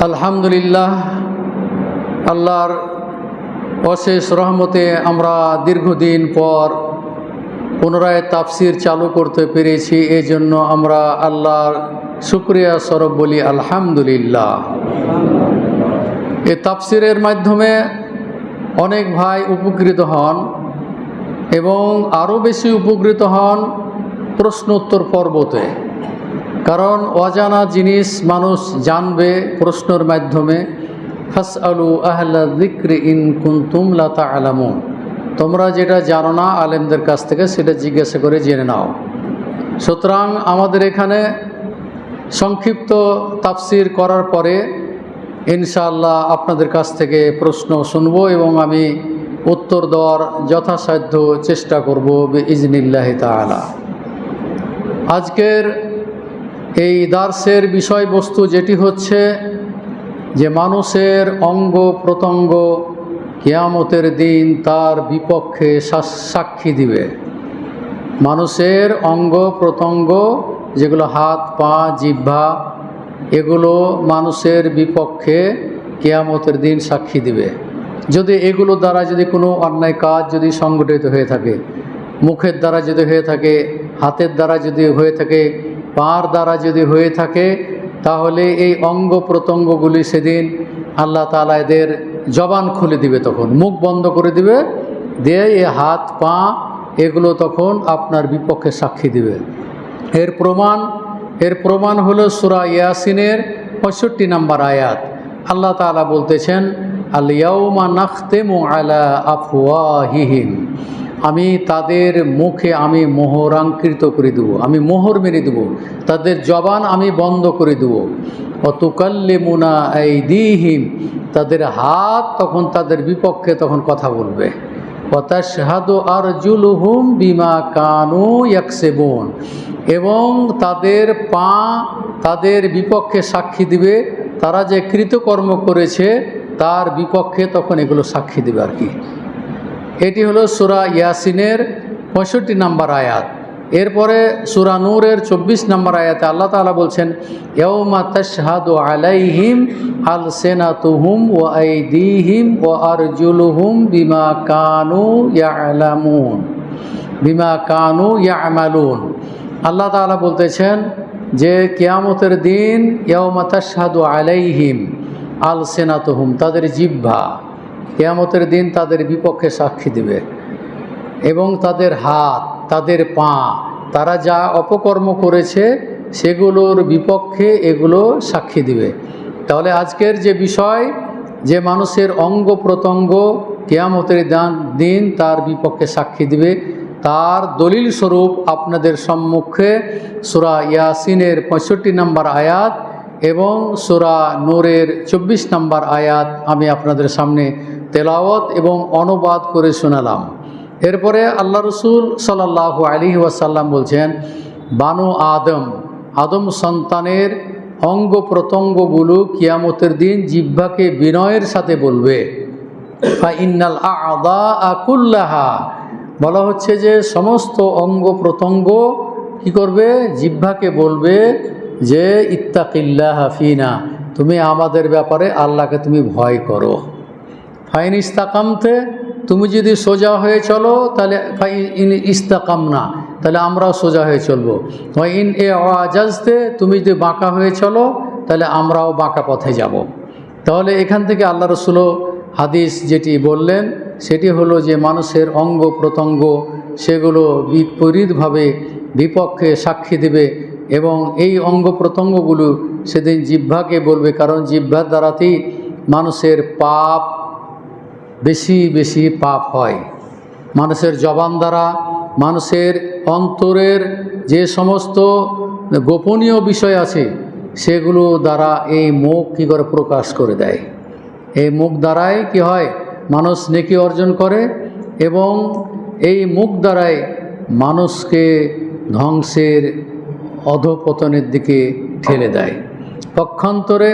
আলহামদুলিল্লাহ আল্লাহর অশেষ রহমতে আমরা দীর্ঘদিন পর পুনরায় তাফসির চালু করতে পেরেছি এই জন্য আমরা আল্লাহর শুক্রিয়া স্বরূপ বলি আলহামদুলিল্লাহ। এই তাফসিরের মাধ্যমে অনেক ভাই উপকৃত হন এবং আরও বেশি উপকৃত হন প্রশ্ন উত্তর পর্বতে। কারণ অজানা জিনিস মানুষ জানবে প্রশ্নর মাধ্যমে। ফাস আলু আহলা দিক্রি ইন কুন্তুম লাতা আলামুন তোমরা যেটা জানো না আলেমদের কাছ থেকে, সেটা জিজ্ঞাসা করে জেনে নাও। সুতরাং আমাদের এখানে সংক্ষিপ্ত তাফসির করার পরে ইনশাআল্লাহ আপনাদের কাছ থেকে প্রশ্ন শুনব এবং আমি উত্তর দেওয়ার যথাসাধ্য চেষ্টা করব ইজনিল্লাহ তালা আজকের এই দার্সের বিষয়বস্তু যেটি হচ্ছে যে মানুষের অঙ্গ প্রত্যঙ্গ কিয়ামতের দিন তার বিপক্ষে সাক্ষী দিবে। মানুষের অঙ্গ প্রত্যঙ্গ যেগুলো হাত, পা, জিহ্বা এগুলো মানুষের বিপক্ষে কেয়ামতের দিন সাক্ষী দিবে। যদি এগুলো দ্বারা যদি কোনো অন্যায় কাজ যদি সংগঠিত হয়ে থাকে, মুখের দ্বারা যদি হয়ে থাকে, হাতের দ্বারা যদি হয়ে থাকে, পার দ্বারা যদি হয়ে থাকে, তাহলে এই অঙ্গ প্রত্যঙ্গগুলি সেদিন আল্লাহ তালা এদের জবান খুলে দিবে তখন, মুখ বন্ধ করে দিবে, দিয়ে এ হাত পা এগুলো তখন আপনার বিপক্ষে সাক্ষী দিবে। এর প্রমাণ এর প্রমাণ হলো সুরা ইয়াসিনের পঁয়ষট্টি নম্বর আয়াত। আল্লাহ তাআলা বলতেছেন আলিয়াউমা নাখতেমু আমি তাদের মুখে আমি মোহরাঙ্কৃত করে দেবো, আমি মোহর মেরে দেবো, তাদের জবান আমি বন্ধ করে দেবো। অতুকাল্লিমুনা এই দিহিম তাদের হাত তখন তাদের বিপক্ষে তখন কথা বলবে। অতাশহাদু আরজুলুহুম বিমা কানু ইয়াকসেবুন। এবং তাদের পা তাদের বিপক্ষে সাক্ষী দিবে। তারা যে কৃতকর্ম করেছে, তার বিপক্ষে তখন এগুলো সাক্ষী দেবে আর কি। এটি হলো সুরা ইয়াসিনের পঁয়ষট্টি নাম্বার আয়াত। এরপরে সুরা নূরের চব্বিশ নম্বর আয়াতে আল্লাহ তাআলা বলছেন ইয়ৌমা তাশহাদু আলাইহিম আল সেনাতুহুম ও আইদিহিম ও আরজুলুহুম বিমা কানু ইয়ালামুন। বিমা কানু ইয়ামালুন। আল্লাহ তাআলা বলতেছেন যে, কিয়ামতের দিন ইয়ৌমা তাশহাদু আলাইহিম আল সেনা তুহুম তাদের জিহ্বা কেয়ামতের দিন তাদের বিপক্ষে সাক্ষী দেবে এবং তাদের হাত তাদের পা। তারা যা অপকর্ম করেছে, সেগুলোর বিপক্ষে এগুলো সাক্ষী দিবে। তাহলে আজকের যে বিষয়, যে মানুষের অঙ্গ প্রত্যঙ্গ কেয়ামতের দান তার বিপক্ষে সাক্ষী দিবে, তার দলিল স্বরূপ আপনাদের সম্মুখে সুরা ইয়াসিনের পঁয়ষট্টি নম্বর আয়াত এবং সুরা নূরের চব্বিশ নম্বর আয়াত আমি আপনাদের সামনে তেলাওয়াত এবং অনুবাদ করে শোনালাম। এরপরে আল্লাহ রসুল সাল্লাহ আলী ওয়াসাল্লাম বলছেন, বানু আদম আদম সন্তানের অঙ্গ প্রত্যঙ্গগুলো কিয়ামতের দিন জিহ্বাকে বিনয়ের সাথে বলবে। ইন্নাল আদা আকুল্লাহা বলা হচ্ছে যে সমস্ত অঙ্গ প্রত্যঙ্গ কি করবে? জিহ্বাকে বলবে যে ইত্তাকিল্লা হাফিনা তুমি আমাদের ব্যাপারে আল্লাহকে তুমি ভয় করো। ফাইন ইস্তাকামতে তুমি যদি সোজা হয়ে চলো, তাহলে ইন ইস্তাকাম না তাহলে আমরাও সোজা হয়ে চলবো ইন এ আজাজতে তুমি যদি বাঁকা হয়ে চলো, তাহলে আমরাও বাঁকা পথে যাব। তাহলে এখান থেকে আল্লাহ রসুলো হাদিস যেটি বললেন, সেটি হলো যে মানুষের অঙ্গ প্রত্যঙ্গ, সেগুলো বিপরীতভাবে বিপক্ষে সাক্ষী দেবে এবং এই অঙ্গ প্রত্যঙ্গগুলো সেদিন জিহ্বাকে বলবে, কারণ জিহ্বার দ্বারাতেই মানুষের পাপ বেশি বেশি পাপ হয়। মানুষের জবান দ্বারা মানুষের অন্তরের যে সমস্ত গোপনীয় বিষয় আছে, সেগুলো দ্বারা এই মুখ কী করে প্রকাশ করে দেয়? এই মুখ দ্বারাই কি হয়? মানুষ নেকি অর্জন করে এবং এই মুখ দ্বারাই মানুষকে ধ্বংসের অধপতনের দিকে ঠেলে দেয়। পক্ষান্তরে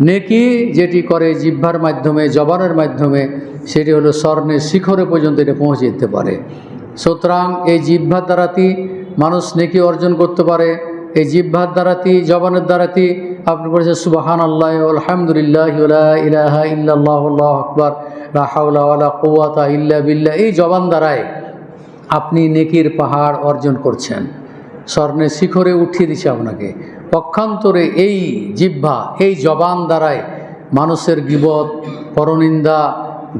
নেকি যেটি করে জিহ্বার মাধ্যমে, জবানের মাধ্যমে, সেটি হলো স্বর্ণের শিখরে পর্যন্ত এটা পৌঁছে যেতে পারে। সুতরাং এই জিহ্বার দ্বারাতি মানুষ নেকি অর্জন করতে পারে। এই জিহ্বার দ্বারাতি, জবানের দ্বারাতি আপনি বলেছেন সুবাহান আল্লাহ আলহামদুলিল্লাহ ইলাহা আল্লাহ আকবর রাহাউলা কুয়াতা ইল্লা বিল্লা এই জবান দ্বারায় আপনি নেকির পাহাড় অর্জন করছেন। স্বর্ণের শিখরে উঠিয়ে দিছে আপনাকে। পক্ষান্তরে এই জিহ্বা, এই জবান দ্বারায় মানুষের গিবত, পরনিন্দা,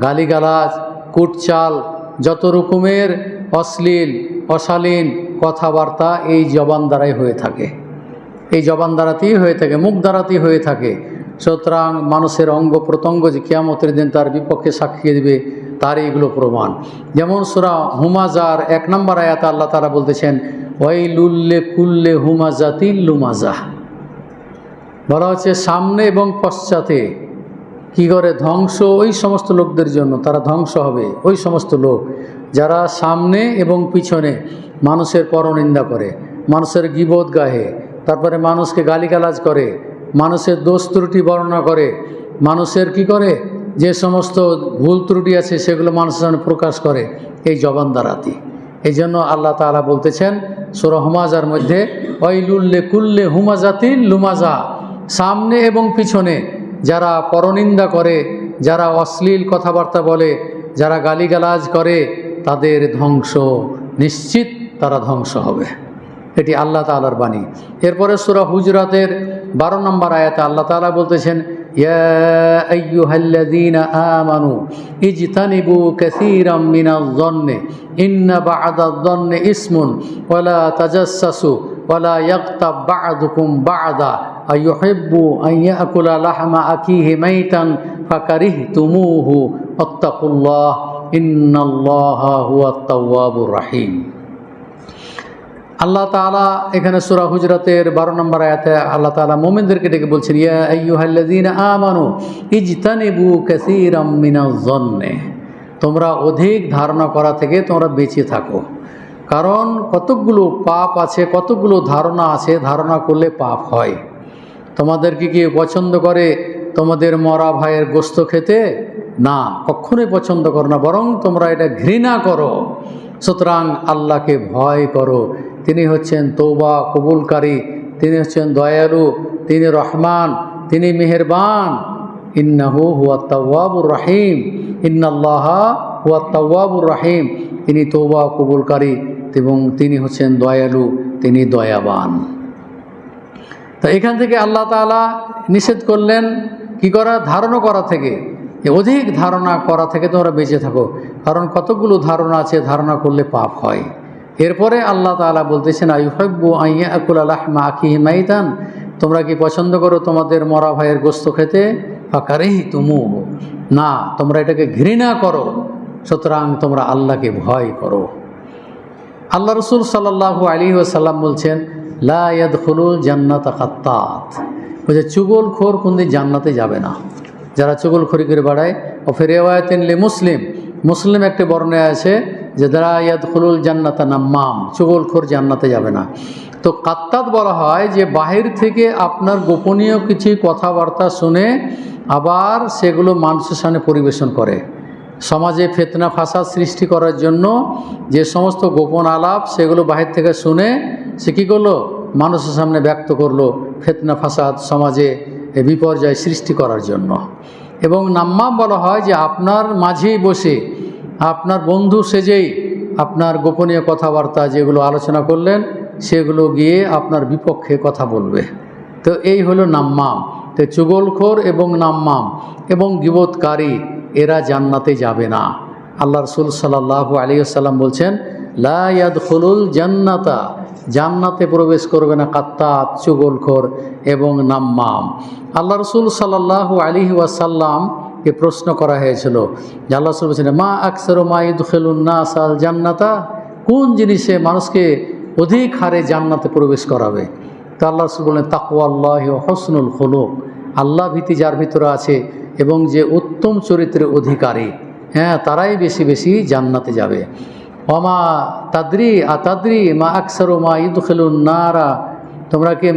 গালিগালাজ, কুটচাল, যত রকমের অশ্লীল, অশালীন কথাবার্তা এই জবান দ্বারাই হয়ে থাকে। এই জবান দ্বারাতেই হয়ে থাকে, মুখ দ্বারাতেই হয়ে থাকে। সুতরাং মানুষের অঙ্গ প্রত্যঙ্গ যে কিয়ামতের দিন তার বিপক্ষে সাক্ষী দেবে তার এইগুলো প্রমাণ। যেমন সুরা হুমাজার এক নম্বর আয়াত আল্লাহ তারা বলতেছেন ওয়াইলুল্লে কুল্লে হুমাজাতি লুমাজা বলা হচ্ছে, সামনে এবং পশ্চাতে কি করে ধ্বংস? ওই সমস্ত লোকদের জন্য তারা ধ্বংস হবে। ওই সমস্ত লোক যারা সামনে এবং পিছনে মানুষের পরনিন্দা করে, মানুষের গিবোধ গাহে, তারপরে মানুষকে গালিগালাজ করে, মানুষের দোষ ত্রুটি বর্ণনা করে, মানুষের কি করে? যে সমস্ত ভুল ত্রুটি আছে সেগুলো মানুষের সামনে প্রকাশ করে। এই জবান দ্বারাতি এই জন্য আল্লাহ তাআলা বলতেছেন, সোরা হুমাজার মধ্যে ওয়াইলুল্লে কুল্লে হুমাজাতিন লুমাজা। সামনে এবং পিছনে যারা পরনিন্দা করে, যারা অশ্লীল কথাবার্তা বলে, যারা গালিগালাজ করে, তাদের ধ্বংস, নিশ্চিত তারা ধ্বংস হবে। এটি আল্লাহ তালার বাণী। এরপরে সুরা হুজরাতের বারো নম্বর আয়াতে আল্লাহ তালা বলতেছেন يا أيها الذين آمنوا اجتنبوا كثيرا من الظن إن بعد الظن اسم ولا تجسسوا ولا يغتب بعضكم بعضا أيحب أن يأكل لحم اكيه ميتا فكرهتموه واتقوا الله إن الله هو التواب الرحيم আল্লাহ তাআলা এখানে সূরা হুজরাতের বারো নম্বর আয়াতে আল্লাহ তাআলা মুমিনদেরকে ডেকে বলছেন, ইয়া তোমরা অধিক ধারণা করা থেকে তোমরা বেঁচে থাকো। কারণ কতকগুলো পাপ আছে, কতকগুলো ধারণা আছে, ধারণা করলে পাপ হয়। তোমাদেরকে কি পছন্দ করে তোমাদের মরা ভাইয়ের গোস্ত খেতে? না, কখনোই পছন্দ করো না, বরং তোমরা এটা ঘৃণা করো। সুতরাং আল্লাহকে ভয় করো। তিনি হচ্ছেন তৌবা কবুলকারী, তিনি হচ্ছেন দয়ালু, তিনি রহমান, তিনি মেহেরবান। ইন্নাহু হুয়া তাওয়াবুর রাহিম। ইন্নাল্লাহা হুয়া তাওয়াবুর রাহিম। তিনি তৌবা কবুলকারী এবং তিনি হচ্ছেন দয়ালু, তিনি দয়াবান। তো এখান থেকে আল্লাহ তাআলা নিষেধ করলেন, কি করা? ধারণা করা থেকে। অধিক ধারণা করা থেকে তোমরা বেঁচে থাকো। কারণ কতগুলো ধারণা আছে, ধারণা করলে পাপ হয়। এরপরে আল্লাহ তাআলা বলতেছেন আইফাব্বু আইয়া আকুল আলাহমা আখি মাইতান? তোমরা কি পছন্দ করো তোমাদের মরা ভাইয়ের গোস্ত খেতে? ফাঁকারেই তুমু না, তোমরা এটাকে ঘৃণা করো। সুতরাং তোমরা আল্লাহকে ভয় করো। আল্লাহ রসুল সাল্লাহ আলী ওসাল্লাম বলছেন লায়াদ হলুল জান্নাত বলছে চুগল খোর কোনদিন জান্নাতে যাবে না। যারা চুগল খড়ি করে বাড়ায়। ও ফেরেওয়ায়তেন লে মুসলিম। মুসলিম একটা বর্ণায় আছে যে, যারা ইয়াদ হলুল জান্নাতা নাম্মাম চুগল খোর জান্নাতে যাবে না। তো কাত্তাত বলা হয় যে, বাহির থেকে আপনার গোপনীয় কিছু কথাবার্তা শুনে আবার সেগুলো মানুষের সামনে পরিবেশন করে। সমাজে ফেতনা, ফাসাদ সৃষ্টি করার জন্য যে সমস্ত গোপন আলাপ সেগুলো বাহির থেকে শুনে সে কী করল? মানুষের সামনে ব্যক্ত করল। ফেতনা, ফাসাদ সমাজে বিপর্যয় সৃষ্টি করার জন্য। এবং নাম্মাম বলা হয় যে আপনার মাঝেই বসে, আপনার বন্ধু সেজেই আপনার গোপনীয় কথাবার্তা যেগুলো আলোচনা করলেন, সেগুলো গিয়ে আপনার বিপক্ষে কথা বলবে। তো এই হলো নাম্মাম। তো চুগলখোর এবং নাম্মাম এবং গিবতকারী এরা জান্নাতে যাবে না। আল্লাহ রসুল সাল্লাহ আলী আসাল্লাম বলছেন লায়াদ হলুল জান্নাতা জান্নাতে প্রবেশ করবে না কাত্তাত চুগলখোর এবং নাম্মাম। আল্লাহ রসুল সাল্লাহ আলী ওয়াসাল্লামকে প্রশ্ন করা হয়েছিল যে আল্লাহ রসুল বলছেন, মা আকসর মাইদ খেলুন্না সাল জান্নাতা? কোন জিনিসে মানুষকে অধিক হারে জান্নাতে প্রবেশ করাবে? তা আল্লাহ রসুল বললেন তাকুয়া আল্লাহ হসনুল হলুক আল্লাহ ভীতি যার ভিতরে আছে এবং যে উত্তম চরিত্রের অধিকারী হ্যাঁ তারাই বেশি বেশি জান্নাতে যাবে। তাদ্রি আ তাদ্রি মা আকসর, মা ঈদ খেলুন নারা। তোমরা কি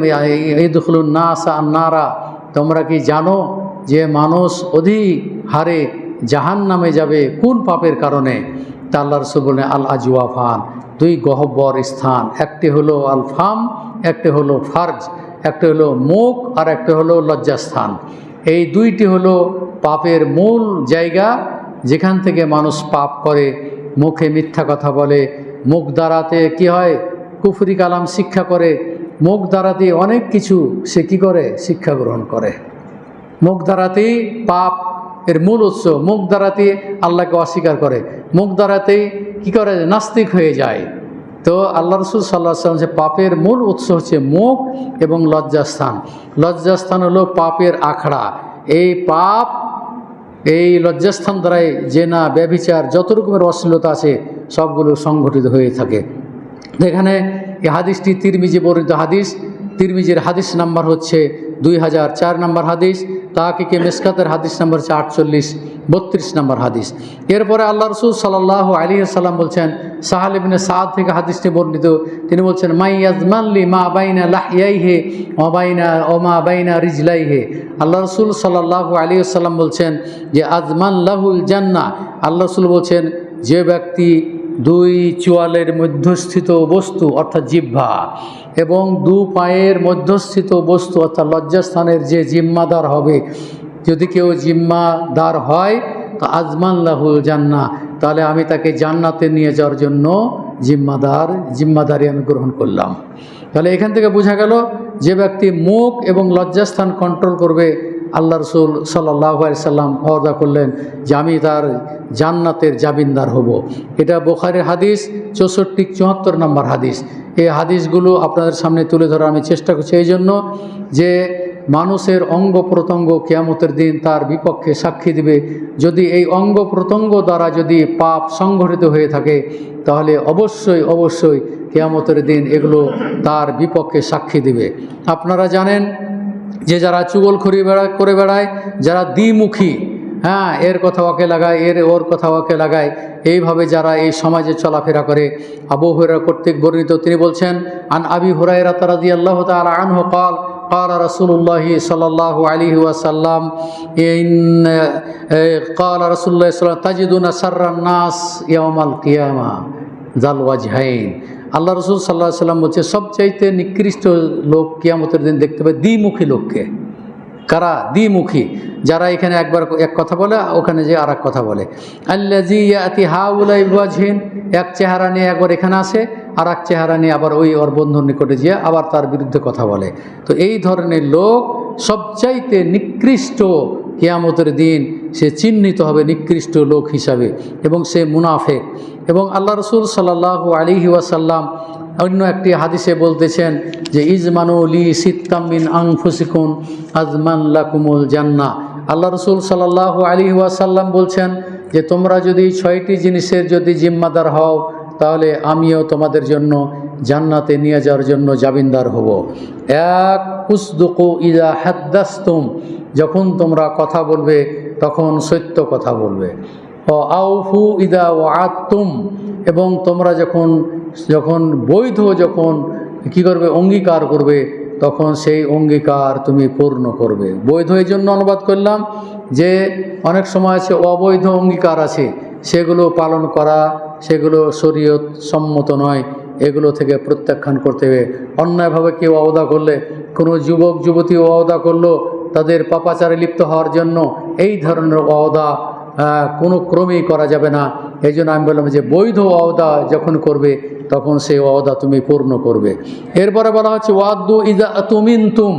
ঈদ খেলুন না আসা নারা? তোমরা কি জানো যে মানুষ অধিক হারে জাহান নামে যাবে কোন পাপের কারণে? তা আল্লাহ রসুল বলেন আল আজওয়াফান, দুই গহব্বর স্থান। একটি হলো আল ফাম, একটি হলো ফার্জ, একটা হলো মুখ, আর একটা হলো লজ্জাস্থান। এই দুইটি হলো পাপের মূল জায়গা যেখান থেকে মানুষ পাপ করে। মুখে মিথ্যা কথা বলে, মুখ দ্বারাতে কি হয়? কুফরি কালাম শিক্ষা করে, মুখ দ্বারাতে অনেক কিছু সে কী করে? শিক্ষা গ্রহণ করে। মুখ দ্বারাতেই পাপ এর মূল উৎস, মুখ দ্বারাতেই আল্লাহকে অস্বীকার করে, মুখ দ্বারাতেই কি করে? নাস্তিক হয়ে যায়। তো আল্লাহ রসুল সাল্লাহ সাল্লাম যে পাপের মূল উৎস হচ্ছে মুখ এবং লজ্জাস্থান। লজ্জাস্থান হলো পাপের আখড়া। এই পাপ এই লজ্জাস্থান দ্বারাই জেনা ব্যবিচার যত রকমের অশ্লীলতা আছে, সবগুলো সংঘটিত হয়ে থাকে। এখানে এই হাদিসটি তিরমিজি বর্ণিত হাদিস। তিরমিজির হাদিস নাম্বার হচ্ছে দুই হাজার চার নম্বর হাদিস। তাকে মেসকাতের হাদিস নাম্বার হচ্ছে আটচল্লিশ? বত্রিশ নম্বর হাদিস। এরপরে আল্লাহ রসুল সাল্লাহ আলী সাল্লাম বলছেন সাহালিবিনে সাদ থেকে হাদিসটি বর্ণিত, তিনি বলছেন, মাই আজমানলি মা বাইনা লাহিয়াই হে অবাইনা ওমা বাইনা রিজলাই হে আল্লাহ রসুল সাল্লাহ আলী সাল্লাম বলছেন যে, আজমান লাহুল জান্না আল্লাহ রসুল বলছেন, যে ব্যক্তি দুই চোয়ালের মধ্যস্থিত বস্তু, অর্থাৎ জিহ্বা, এবং দু পায়ের মধ্যস্থিত বস্তু, অর্থাৎ লজ্জাস্থানের যে জিম্মাদার হবে যদি কেউ জিম্মাদার হয়, তো আজমান লাহুল জান্না তাহলে আমি তাকে জান্নাতে নিয়ে যাওয়ার জন্য জিম্মাদার, জিম্মাদারি আমি গ্রহণ করলাম। তাহলে এখান থেকে বোঝা গেল যে ব্যক্তি মুখ এবং লজ্জাস্থান কন্ট্রোল করবে, আল্লাহ রসুল সাল্লাহ সাল্লাম অদা করলেন যে আমি তার জান্নাতের জাবিনদার হব। এটা বোখারের হাদিস, চৌষট্টি, চুয়াত্তর নম্বর হাদিস। এই হাদিসগুলো আপনাদের সামনে তুলে ধরার আমি চেষ্টা করছি। এই জন্য যে মানুষের অঙ্গ প্রত্যঙ্গ কেয়ামতের দিন তার বিপক্ষে সাক্ষী দিবে। যদি এই অঙ্গ প্রত্যঙ্গ দ্বারা যদি পাপ সংঘটিত হয়ে থাকে, তাহলে অবশ্যই অবশ্যই কেয়ামতের দিন এগুলো তার বিপক্ষে সাক্ষী দিবে। আপনারা জানেন যে যারা চুগল খড়ি বেড়া, করে বেড়ায়, যারা দ্বিমুখী হ্যাঁ এর কথা ওকে লাগায়, এর ওর কথা ওকে লাগায়, এইভাবে যারা এই সমাজে চলাফেরা করে, আবু হুরা কর্তৃক বর্ণিত, তিনি বলছেন, আন আবি হুরাইরা তারাদি আল্লাহ তালা আনহু কাল قال رسول الله صلى الله عليه وسلم إن قال رسول الله صلى الله عليه وسلم تجدون سر الناس يوم القيامة ذا الوجهين আল্লাহ রসুল সাল্লাহ সাল্লাম বলছে সবচাইতে নিকৃষ্ট লোক কিয়ামতের দিন দেখতে পাবে দ্বিমুখী লোককে কারা? দ্বিমুখী। যারা এখানে একবার এক কথা বলে, ওখানে যে আর কথা বলে। আল্লাজি ইয়াতি হাউলাই ওয়াজহিন, এক চেহারা নিয়ে একবার এখানে আসে আর এক চেহারা নিয়ে আবার ওই ওর বন্ধুর নিকটে যেয়ে আবার তার বিরুদ্ধে কথা বলে। তো এই ধরনের লোক সবচাইতে নিকৃষ্ট কেয়ামতের দিন, সে চিহ্নিত হবে নিকৃষ্ট লোক হিসাবে এবং সে মুনাফেক। এবং আল্লাহ রসুল সাল্লাহ আলিহি ওয়াসাল্লাম অন্য একটি হাদিসে বলতেছেন যে, ইজমানু লি সিত্তামিন আংফুসিকুন আজমান লাকুমুল জান্না। আল্লাহ রসুল সাল্লাহ আলী ওয়াসাল্লাম বলছেন যে, তোমরা যদি ছয়টি জিনিসের যদি জিম্মাদার হও, তাহলে আমিও তোমাদের জন্য জান্নাতে নিয়ে যাওয়ার জন্য জামিনদার হব। এক, উসদুকু ইজা হাদ্দাস্তুম। যখন তোমরা কথা বলবে, তখন সত্য কথা বলবে। আউফু ইদা ও আত্তুম এবং তোমরা যখন যখন বৈধ যখন কি করবে, অঙ্গীকার করবে, তখন সেই অঙ্গীকার তুমি পূর্ণ করবে। বৈধ এই জন্য অনুবাদ করলাম যে অনেক সময় আছে অবৈধ অঙ্গীকার আছে, সেগুলো পালন করা, সেগুলো শরীয়ত সম্মত নয়, এগুলো থেকে প্রত্যাখ্যান করতে হবে। অন্যায়ভাবে কেউ অবদা করলে, কোনো যুবক, যুবতী অবদা করল, তাদের পাপাচারে লিপ্ত হওয়ার জন্য এই ধরনের অবদা কোনো ক্রমেই করা যাবে না। এই জন্য আমি বললাম যে বৈধ অহদা যখন করবে, তখন সেই অহদা তুমি পূর্ণ করবে। এরপরে বলা হচ্ছে ওয়াদ্দু ইদা তুমিন তুম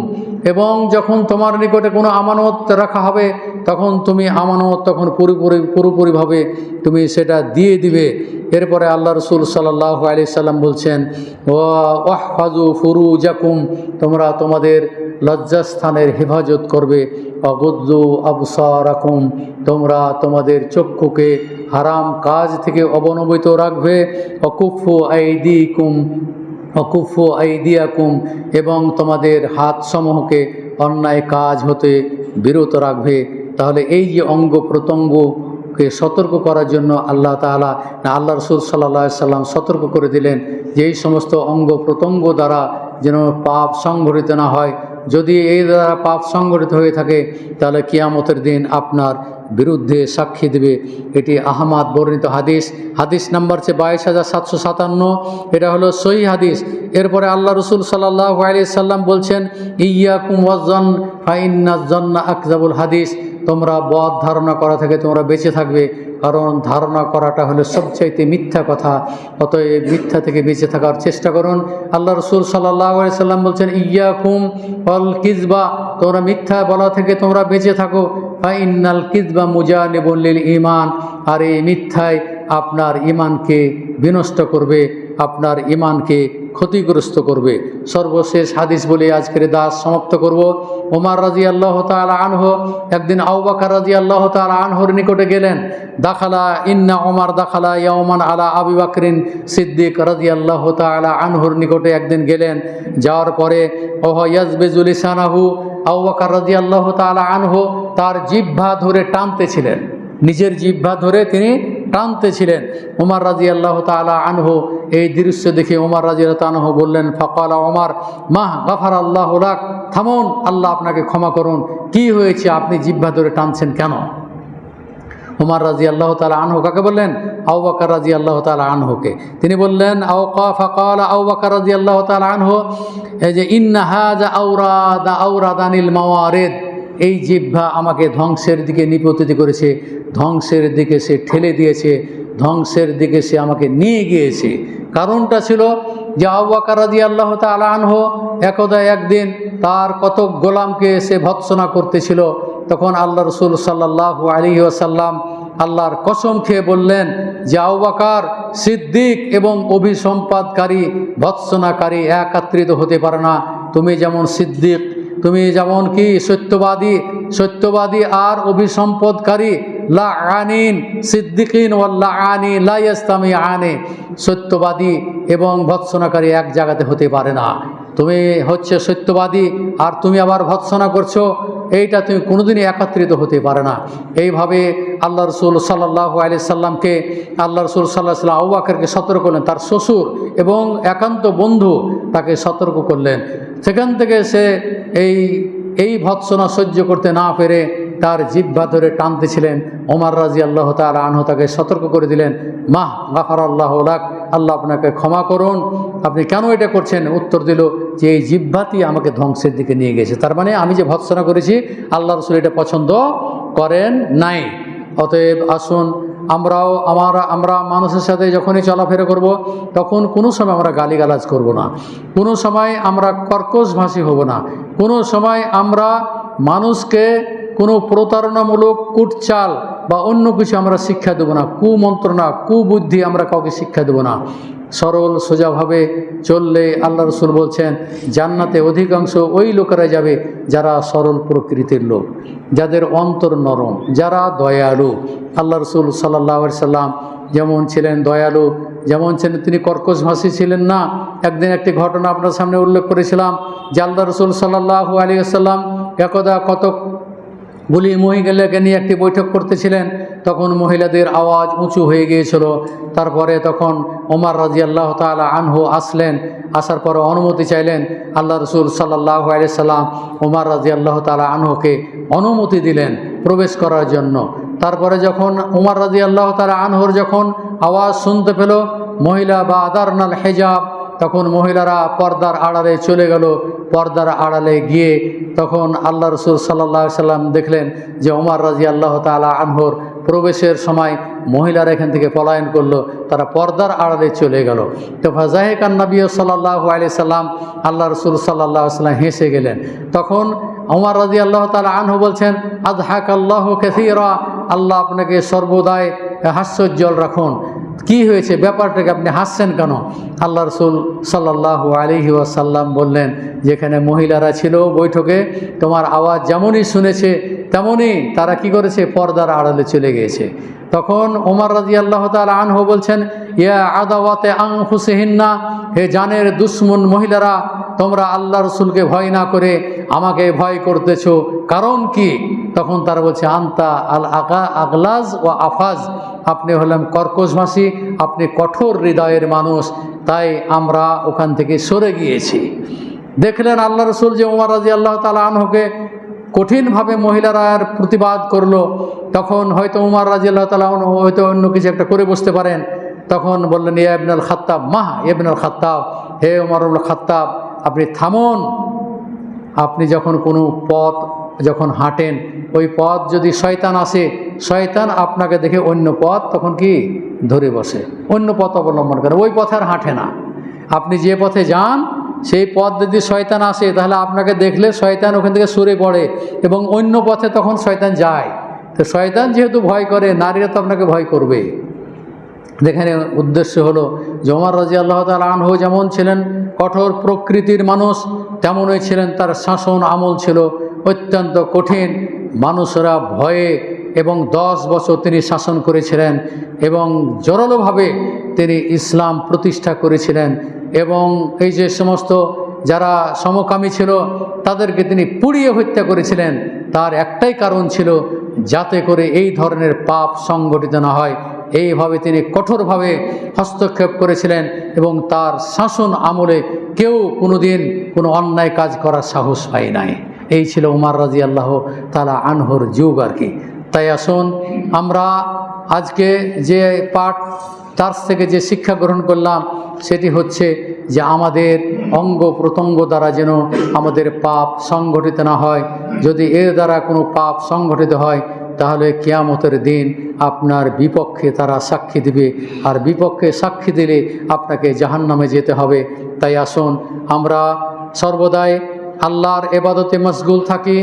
এবং যখন তোমার নিকটে কোনো আমানত রাখা হবে, তখন তুমি আমানত তখন পুরোপুরি পুরোপুরিভাবে তুমি সেটা দিয়ে দিবে। এরপরে আল্লাহ রসুল সাল্লাহ আলি সাল্লাম বলছেন ওয়াহ ফুরু জাকুম তোমরা তোমাদের লজ্জাস্থানের হেফাজত করবে। অগদ্দু আবসারাকুম তোমরা তোমাদের চক্ষুকে হারাম কাজ থেকে অবনমিত রাখবে। অকুফু আইদিকুম অকুফু আইদিয়াকুম এবং তোমাদের হাত সমূহকে অন্যায় কাজ হতে বিরত রাখবে। তাহলে এই যে অঙ্গ প্রত্যঙ্গকে সতর্ক করার জন্য আল্লাহ তালা আল্লাহ রসুল সাল্লা সাল্লাম সতর্ক করে দিলেন যে এই সমস্ত অঙ্গ প্রত্যঙ্গ দ্বারা যেন পাপ সংঘটিত না হয় যদি এই দ্বারা পাপ সংগঠিত হয়ে থাকে, তাহলে কিয়ামতের দিন আপনার বিরুদ্ধে সাক্ষী দেবে। এটি আহমাদ বর্ণিত হাদিস। হাদিস নাম্বার হচ্ছে বাইশ হাজার সাতশো সাতান্ন। এটা হলো সহি হাদিস। এরপরে আল্লাহ রসুল সাল্লাহ আলি সাল্লাম বলছেন ইয়া কুমজন ফাইন্নাজন্না আকজাবুল হাদিস। তোমরা বদ ধারণা করা থেকে তোমরা বেঁচে থাকবে। কারণ ধারণা করাটা হলো সবচাইতে মিথ্যা কথা। অতএব মিথ্যা থেকে বেঁচে থাকার চেষ্টা করুন। আল্লাহ রসুল সাল্লাহ সাল্লাম বলছেন, ইয়াকুম অল কিজবা তোমরা মিথ্যা বলা থেকে তোমরা বেঁচে থাকো। ফাইনাল কিজবা মুজা নেবল ইমান আর এই মিথ্যায় আপনার ইমানকে বিনষ্ট করবে, আপনার ইমানকে ক্ষতিগ্রস্ত করবে। সর্বশেষ হাদিস বলে আজকের দাস সমাপ্ত করব। ওমার রাজি আল্লাহ তালা আনহ একদিন আউবাকার রাজি আল্লাহ তালা আনহর নিকটে গেলেন। দাখালা, ইন্না ওমার দাখালা ইয়ামান আলা আবি বাকরিন সিদ্দিক রাজি আল্লাহ তালা আনহর নিকটে একদিন গেলেন। যাওয়ার পরে, ওহ ইয়াজবেজুল ইসানাহু আউবাকার রাজি আল্লাহ তালা আনহ তার জিহ্বা ধরে টানতেছিলেন নিজের জিহ্বা ধরে তিনি টানতেছিলেন। ওমর রাজি আল্লাহ তালা আনহু এই দৃশ্য দেখে ওমর রাজি আনহু বললেন, ফকালা ওমর মাহ গাফার আল্লাহ লাক, থামুন, আল্লাহ আপনাকে ক্ষমা করুন। কি হয়েছে? আপনি জিহ্বা ধরে টানছেন কেন? উমার রাজি আল্লাহ তালা আনহু কাকে বললেন? আউবাকার রাজি আল্লাহ তালা আনহুকে। তিনি বললেন আউবাকার রাজি আল্লাহ তালা আনহু, এই যে ইন্নাহাজ আউরাদ আউরাদানিল মাওয়ারেদ। এই জিহ্বা আমাকে ধ্বংসের দিকে নিপতিত করেছে, ধ্বংসের দিকে সে ঠেলে দিয়েছে, ধ্বংসের দিকে সে আমাকে নিয়ে গিয়েছে। কারণটা ছিল যে আউবাকার রাজি আল্লাহ তালা আনহু একদা একদিন তার কতক গোলামকে সে ভৎসনা করতেছিল। তখন আল্লাহ রসুল সাল্লাহ আলী ওসাল্লাম আল্লাহর কসম খেয়ে বললেন, যে আউবাকার সিদ্দিক এবং অভিসম্পাদকারী, ভৎসনাকারী একাত্রিত হতে পারে না। তুমি যেমন সিদ্দিক তুমি যেমন কি সত্যবাদী সত্যবাদী আর অভিসম্পদকারী লা আনিন সিদ্দিকিন ওয়াল্লা আনি লাইস্তামি আনে সত্যবাদী এবং ভৎসনাকারী এক জায়গাতে হতে পারে না। তুমি হচ্ছে সত্যবাদী আর তুমি আবার ভৎসনা করছ, এইটা তুমি কোনোদিনই একত্রিত হতে পারে না। এইভাবে আল্লাহ রসুল সাল্লাহ আলি সাল্লামকে, আল্লাহ রসুল সাল্লাহ সাল্লাম আউবাকেরকে সতর্ক করলেন, তার শ্বশুর এবং একান্ত বন্ধু তাকে সতর্ক করলেন। সেখান থেকে সে এই এই ভৎসনা সহ্য করতে না পেরে তার জিব্বা ধরে টানতেছিলেন। ওমার রাজি আল্লাহ তার আনহ তাকে সতর্ক করে দিলেন মাহ গাফার আল্লাহ লাক, আল্লাহ আপনাকে ক্ষমা করুন। আপনি কেন এটা করছেন? উত্তর দিল, যে এই জিব্বাতি আমাকে ধ্বংসের দিকে নিয়ে গেছে। তার মানে আমি যে ভৎসনা করেছি, আল্লাহ রসুল এটা পছন্দ করেন নাই। অতএব আসুন আমরাও, আমার, আমরা মানুষের সাথে যখনই চলাফেরা করব, তখন কোনো সময় আমরা গালিগালাজ করব না। কোনো সময় আমরা কর্কশ ভাষী হব না। কোনো সময় আমরা মানুষকে কোনো প্রতারণামূলক কুটচাল বা অন্য কিছু আমরা শিক্ষা দেবো না। কুমন্ত্রণা, কুবুদ্ধি আমরা কাউকে শিক্ষা দেবো না। সরল সোজাভাবে চললে আল্লাহ রসুল বলছেন, জান্নাতে অধিকাংশ ওই লোকেরা যাবে যারা সরল প্রকৃতির লোক, যাদের অন্তর নরম, যারা দয়ালু। আল্লাহ রসুল সাল্লাহ সাল্লাম যেমন ছিলেন দয়ালু, যেমন ছিলেন তিনি কর্কশ ভাষী ছিলেন না। একদিন একটি ঘটনা আপনার সামনে উল্লেখ করেছিলাম যে আল্লাহ রসুল সাল্লাহু আলী আসাল্লাম একদা কত গুলি মহিলাকে নিয়ে একটি বৈঠক করতেছিলেন, তখন মহিলাদের আওয়াজ উঁচু হয়ে গিয়েছিল। তারপরে তখন ওমার রাজি আল্লাহ তালা আনহু আসলেন, আসার পরে অনুমতি চাইলেন, আল্লাহ রসুল সাল্লাহ সাল্লাম ওমার রাজি আল্লাহ তালা আনহুকে অনুমতি দিলেন প্রবেশ করার জন্য। তারপরে যখন উমার রাজি আল্লাহ তালা আনহুর যখন আওয়াজ শুনতে পেল, মহিলা বা আদারনাল হেজাব তখন মহিলারা পর্দার আড়ালে চলে গেল। পর্দার আড়ালে গিয়ে তখন আল্লাহ রসুল সাল্লাহ সাল্লাম দেখলেন যে ওমার রাজি আল্লাহ তালা আনহর প্রবেশের সময় মহিলারা এখান থেকে পলায়ন করল, তারা পর্দার আড়ালে চলে গেল। তো ফাজাহেকান নবী সাল্লাহ আলি সাল্লাম আল্লাহ রসুল সাল্লাহ সাল্লাম হেসে গেলেন। তখন ওমর রাজি আল্লাহ তালা আনহু বলছেন আজহাক আল্লাহ কেসিরা। আল্লাহ আপনাকে সর্বদাই হাস্যোজ্জ্বল রাখুন। কি হয়েছে? ব্যাপারটাকে আপনি হাসছেন কেন? আল্লাহ রসুল সাল্লাহ আলহি ওয়াসাল্লাম বললেন, যেখানে মহিলারা ছিল বৈঠকে, তোমার আওয়াজ যেমনই শুনেছে, তেমনই তারা কি করেছে? পর্দার আড়ালে চলে গিয়েছে। তখন ওমর রাজি আল্লাহ তাল আনহু বলছেন, ইয়া আদাওয়াতে আং হুসেহিন্না হে জানের দুশ্মন মহিলারা, তোমরা আল্লাহ রসুলকে ভয় না করে আমাকে ভয় করতেছ। কারণ কি? তখন তারা বলছে, আন্তা আল আগা আগলাজ ও আফাজ। আপনি হলেন কর্কশভাষী আপনি কঠোর হৃদয়ের মানুষ, তাই আমরা ওখান থেকে সরে গিয়েছি। দেখলেন আল্লাহ রসুল যে উমার রাজি আল্লাহ তালা আনহকে কঠিনভাবে মহিলারা আর প্রতিবাদ করল, তখন হয়তো উমার রাজি আল্লাহ তালা হয়তো অন্য কিছু একটা করে বসতে পারেন। তখন বললেন, ইয়া ইবনুল খাত্তাব মাহ ইবনুল খাত্তাব, হে উমারুল খাত্তাব, আপনি থামুন। আপনি যখন কোনো পথ যখন হাঁটেন, ওই পথ যদি শয়তান আসে, শয়তান আপনাকে দেখে অন্য পথ তখন কি? ধরে বসে। অন্য পথ অবলম্বন করে। ওই পথে আর হাঁটে না। আপনি যে পথে যান সেই পথ যদি শয়তান আসে, তাহলে আপনাকে দেখলে শয়তান ওখান থেকে সরে পড়ে এবং অন্য পথে তখন শয়তান যায়। তো শয়তান যেহেতু ভয় করে, নারীরা তো আপনাকে ভয় করবে। যেখানে উদ্দেশ্য হলো জমার রাজি আল্লাহ তাল আনহু যেমন ছিলেন কঠোর প্রকৃতির মানুষ, তেমনই ছিলেন তার শাসন আমল ছিল অত্যন্ত কঠিন। মানুষরা ভয়ে এবং দশ বছর তিনি শাসন করেছিলেন এবং জোরালোভাবে তিনি ইসলাম প্রতিষ্ঠা করেছিলেন। এবং এই যে সমস্ত যারা সমকামী ছিল, তাদেরকে তিনি পুড়িয়ে হত্যা করেছিলেন। তার একটাই কারণ ছিল যাতে করে এই ধরনের পাপ সংগঠিত না হয়। এইভাবে তিনি কঠোরভাবে হস্তক্ষেপ করেছিলেন এবং তার শাসন আমলে কেউ কোনোদিন কোনো অন্যায় কাজ করার সাহস পায় নাই। এই ছিল উমার রাজি আল্লাহ তালা আনহর যুগ আর কি। তাই আসুন, আমরা আজকে যে পাঠ তার থেকে যে শিক্ষা গ্রহণ করলাম, সেটি হচ্ছে যে আমাদের অঙ্গ প্রত্যঙ্গ দ্বারা যেন আমাদের পাপ সংগঠিত না হয়। যদি এর দ্বারা কোনো পাপ সংগঠিত হয়, তাহলে কেয়ামতের দিন আপনার বিপক্ষে তারা সাক্ষী দিবে। আর বিপক্ষে সাক্ষী দিলে আপনাকে জাহান্নামে যেতে হবে। তাই আসুন, আমরা সর্বদাই আল্লাহর এবাদতে মশগুল থাকি,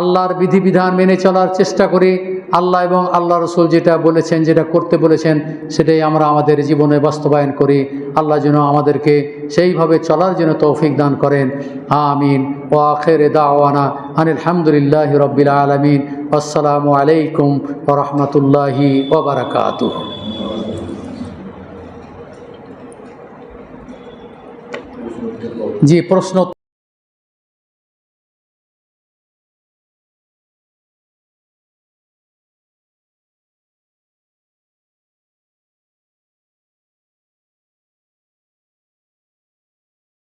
আল্লাহর বিধিবিধান মেনে চলার চেষ্টা করি। আল্লাহ এবং আল্লাহ রসুল যেটা বলেছেন, যেটা করতে বলেছেন, সেটাই আমরা আমাদের জীবনে বাস্তবায়ন করি। আল্লাহ যেন আমাদেরকে সেইভাবে চলার জন্য তৌফিক দান করেন। আমিন। ও আখের দাওয়ানা আনিল হামদুলিল্লাহ রব্বিল আলমিন। আসসালামু আলাইকুম রহমতুল্লাহি ওবরাকাত জি, প্রশ্ন